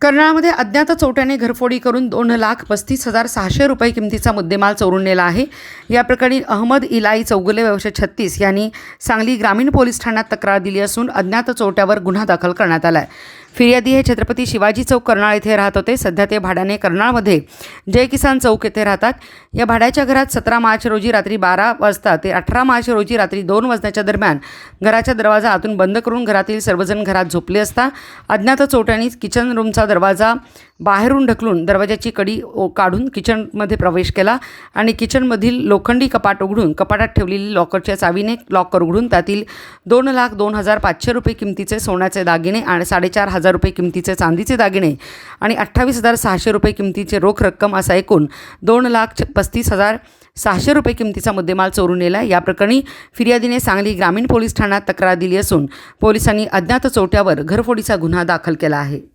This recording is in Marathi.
कर्नाळमध्ये अज्ञात चोट्याने घरफोडी करून दोन लाख पस्तीस हजार सहाशे रुपये किमतीचा मुद्देमाल चोरून नेला आहे. या प्रकरणी अहमद इलाई चौगुले व्यवसाय छत्तीस यांनी सांगली ग्रामीण पोलीस ठाण्यात तक्रार दिली असून अज्ञात चोट्यावर गुन्हा दाखल करण्यात आला आहे फिर्यादी हे छत्रपती शिवाजी चौक कर्नाळ येथे राहत होते. सध्या ते भाड्याने कर्नाळमध्ये जय किसान चौक येथे राहतात. या भाड्याच्या घरात सतरा मार्च रोजी रात्री बारा वाजता ते अठरा मार्च रोजी रात्री दोन वाजण्याच्या दरम्यान घराचा दरवाजा आतून बंद करून घरातील सर्वजण घरात झोपले असता अज्ञात चोट्यांनी किचन रूमचा दरवाजा बाहेरून ढकलून दरवाजाची कडी ओ- काढून किचनमध्ये प्रवेश केला आणि किचनमधील लोखंडी कपाट उघडून कपाटात ठेवलेली लॉकरच्या चावीने लॉकर उघडून त्यातील दोन लाख दोन हजार पाचशे रुपये किमतीचे सोन्याचे दागिने आणि साडेचार हजार रुपये किमतीचे चांदीचे दागिने आणि अठ्ठावीस हजार सहाशे रुपये किमतीचे रोख रक्कम असा एकूण दोन लाख पस्तीस हजार सहाशे रुपये किमतीचा मुद्देमाल चोरून नेला या प्रकरणी फिर्यादीने सांगली ग्रामीण पोलीस ठाण्यात तक्रार दिली असून पोलिसांनी अज्ञात चोट्यावर घरफोडीचा गुन्हा दाखल केला आहे.